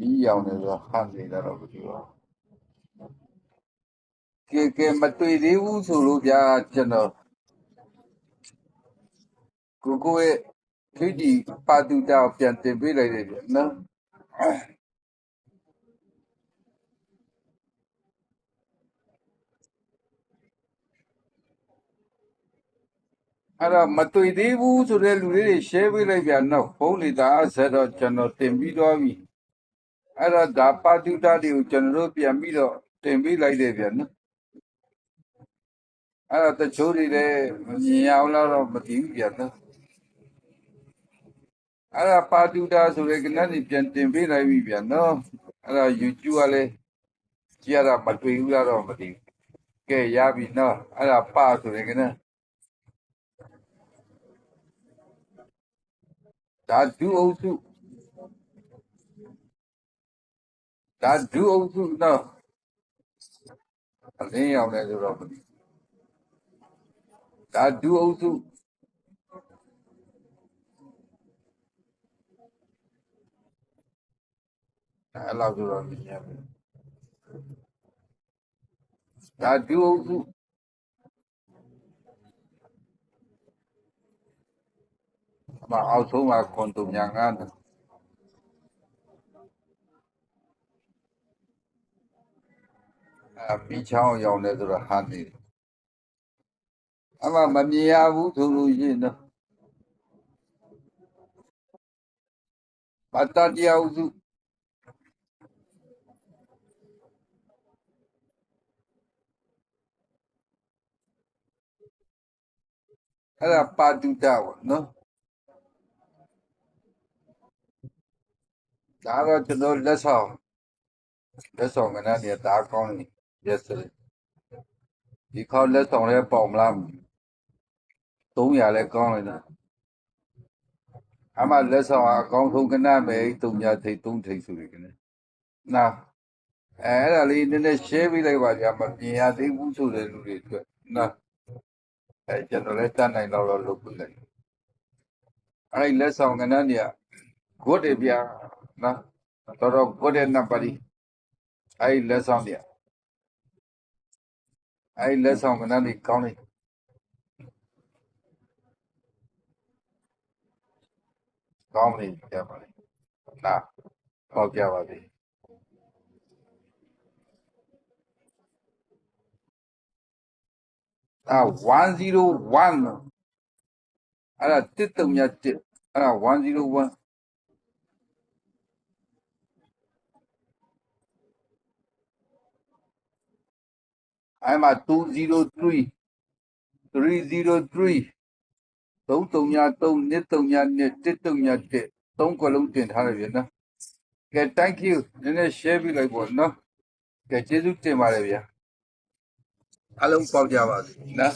မီးရောင်နေဆိုဟန်နေတာတော့မသိပါဘူးကဲကဲမတွေ့သေးဘူးဆိုလို့ဗျာကျွန်တော်ကိုကိုရဲ့ခိတီပါတူတာကိုပြန်တင်ပေးလိုက်တယ်ဗျာနော်အဲ့တော့မတွေ့သေးဘူးဆိုတဲ့လူလေးတွေ share ပေးလိုက်ပြန်တော့ဖုန်းလေးသာဆက်တော့ကျွန်တော်တင်ပြီးတော့ပြီ အဲ့တော့ဒါပါတူတာတွေကိုကျွန်တော်တို့ပြန်ပြီးတော့တင်ပေးလိုက်တယ်ပြန်နော်အဲ့တော့တချို့တွေလည်းမမြင်ရအောင်တော့မသိဘူးပြန်နော်အဲ့ဒါပါတူတာဆိုတဲ့ကနန်းကြီးပြန်တင်ပေးလိုက်ပြီပြန်နော်အဲ့တော့ YouTube ကလည်းကြည့်ရတာမတွေ့ဘူးလားတော့မသိဘူးကဲရပြီနော်အဲ့ဒါပါဆိုတဲ့ကနန်းဒါဒုအုပ်စု ဒါဒုအုပ်စုနော်အလင်းရောက်တယ်ဆိုတော့မသိဘူးဒါဒုအုပ်စုအဲ့လောက်ဆိုတော့မြင်ရပြီဒါဒုအုပ်စုအမအောက်ဆုံးမှာခွန်တုံညာငါးနော် အပီချောင်းရောက်တယ်ဆိုတော့ဟာနေတယ်အမမမြင်ရဘူးဆိုလို့ရှိရင်တော့ပတ္တတရားအုပ်စုအဲ့ဒါပါတုတ္တပေါ့နော်ဒါတော့ကျွန်တော်လက်ဆောင်လက်ဆောင်ကနန်းနေဒါကောင်းနေ yes sir ဒီခေါက်လက်ဆောင်လဲပေါင်မလား300လဲကောင်းလိုက်တာအမလက်ဆောင်အကောင်းဆုံးကနန်းပဲ3ညထိတ်3ထိတ်ဆိုရကနန်းနာအဲအဲ့ဒါလေးနည်းနည်း share ပေးလိုက်ပါကြာမမြင်ရသေးဘူးဆိုတဲ့လူတွေအတွက်နော်အဲကျွန်တော်လည်းတတ်နိုင်တော့တော့လုပ်ပြလိုက်အဲ့ဒီလက်ဆောင်ကနန်းတွေကဂုတ်တွေပြနော်တော်တော်ဂုတ်တဲ့နံပါတ်အဲ့ဒီလက်ဆောင်တွေက အဲ့ဒီလက်ဆောင်ကနန်းတွေကောင်းနေကောင်းနေကြပါလေနာဟောပြပါသေးအာ101နော်အဲ့ဒါတစ်တုံမြတ်တစ်အဲ့ဒါ101 အဲ့မှာ203 303 333 232 132သုံးခွက်လုံးတင်ထားရပြန်နော်ကဲ thank you နည်းနည်း share ပြလိုက်ပေါ့နော်ကဲကျေးဇူးတင်ပါတယ်ဗျာအားလုံးပေါက်ကြပါစေနော်